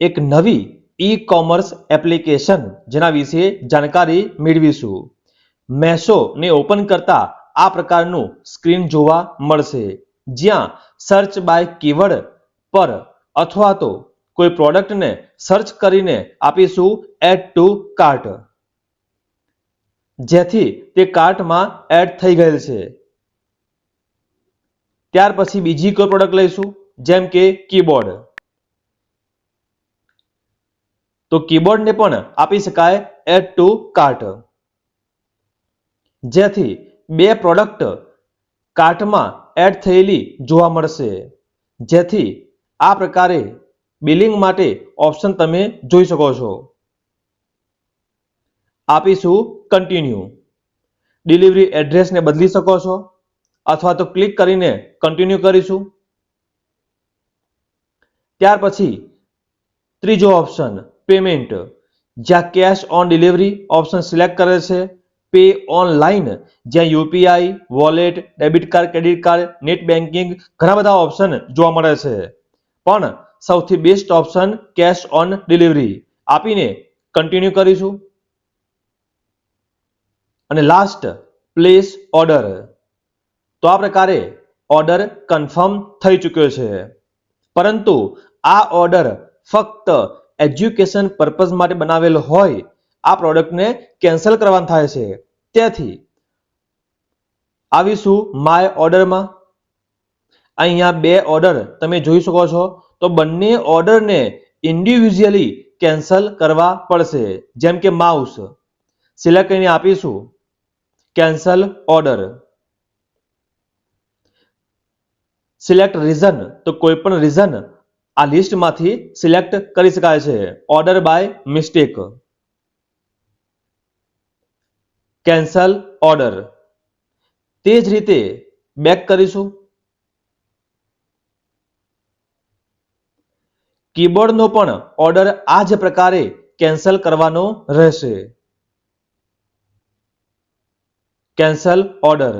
એક નવી e commerce application જેના વિશે જાણકારી મેળવીશું. મેશોને ઓપન કરતા આ પ્રકારનું સ્ક્રીન જોવા મળશે. જ્યાં સર્ચ બાય કીવર્ડ પર અથવા તો કોઈ પ્રોડક્ટને સર્ચ કરીને આપીશું એડ ટુ કાર્ટ જેથી તે કાર્ટમાં એડ થઈ ગયેલ છે. ત્યાર પછી બીજી કોઈ પ્રોડક્ટ લઈશું, જેમ કે કીબોર્ડ તો કીબોર્ડને પણ આપી શકાય એડ ટુ કાર્ટ જેથી બે પ્રોડક્ટ કાર્ટમાં એડ થયેલી જોવા મળશે. જેથી આ પ્રકારે બિલિંગ માટે ઓપ્શન તમે જોઈ શકો છો. આપીશું કન્ટિન્યુ ડિલિવરી એડ્રેસને બદલી શકો છો, અથવા તો ક્લિક કરીને કન્ટિન્યુ કરીશું. ત્યાર પછી ત્રીજો ઓપ્શન પેમેન્ટ. જ્યાં cash on delivery option select કરે છે. પે ઓનલાઈન જ્યાં UPI wallet debit card credit card net banking ઘણા બધા ઓપ્શન જોવા મળે છે. પણ સૌથી best option cash on delivery આપીને કન્ટિન્યુ કરીશું. અને લાસ્ટ પ્લેસ ઓર્ડર તો આ પ્રકારે ઓર્ડર કન્ફર્મ થઈ ચૂક્યો છે. પરંતુ આ ઓર્ડર ફક્ત એજ્યુકેશન પર્પઝ માટે બનાવેલ હોય, આ પ્રોડક્ટને કેન્સલ કરવાનું થાય છે. તેથી આવીશું માય ઓર્ડરમાં અહીંયા બે ઓર્ડર તમે જોઈ શકો છો. તો બંને ઓર્ડરને ઇન્ડિવિજ્યુઅલી કેન્સલ કરવા પડશે. જેમ કે માઉસ સિલેક્ટ કરીને આપીશું. કેન્સલ ઓર્ડર સિલેક્ટ રીઝન તો કોઈ પણ રીઝન આ લિસ્ટમાંથી સિલેક્ટ કરી શકાય છે. Order by mistake cancel order તે જ રીતે બેક કરીશું. કીબોર્ડનો પણ ઓર્ડર આ જ પ્રકારે કેન્સલ કરવાનો રહેશે. કેન્સલ ઓર્ડર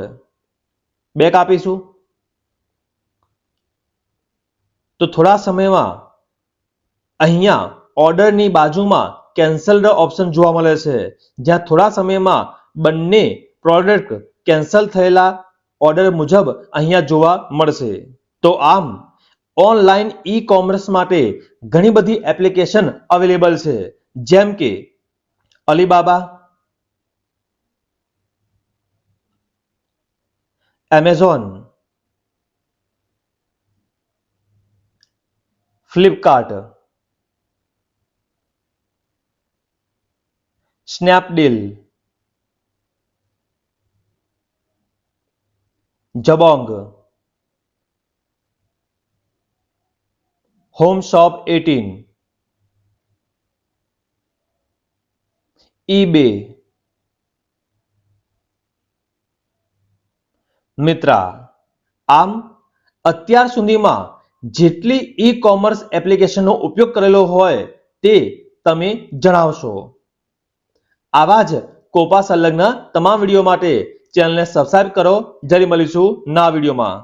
બેક આપીશું. તો થોડા સમયમાં અહીંયા ઓર્ડરની બાજુમાં કેન્સલ્ડ ઓપ્શન જોવા મળે છે. જ્યાં થોડા સમયમાં બંને પ્રોડક્ટ કેન્સલ થયેલા ઓર્ડર મુજબ અહીંયા જોવા મળશે. તો આમ, ઓનલાઈન ઈ કોમર્સ માટે ઘણી બધી એપ્લિકેશન અવેલેબલ છે. જેમ કે Alibaba, Amazon Flipkart Snapdeal Jabong home shop eighteen eBay Myntra આમ અત્યાર સુધીમાં જેટલી ઈ કોમર્સ એપ્લિકેશનનો ઉપયોગ કરેલો હોય તે તમે જણાવશો. આવા જ કોપા સંલગ્ન તમામ વીડિયો માટે ચેનલને સબસ્ક્રાઇબ કરો. જરી મળીશું ના વિડીયોમાં.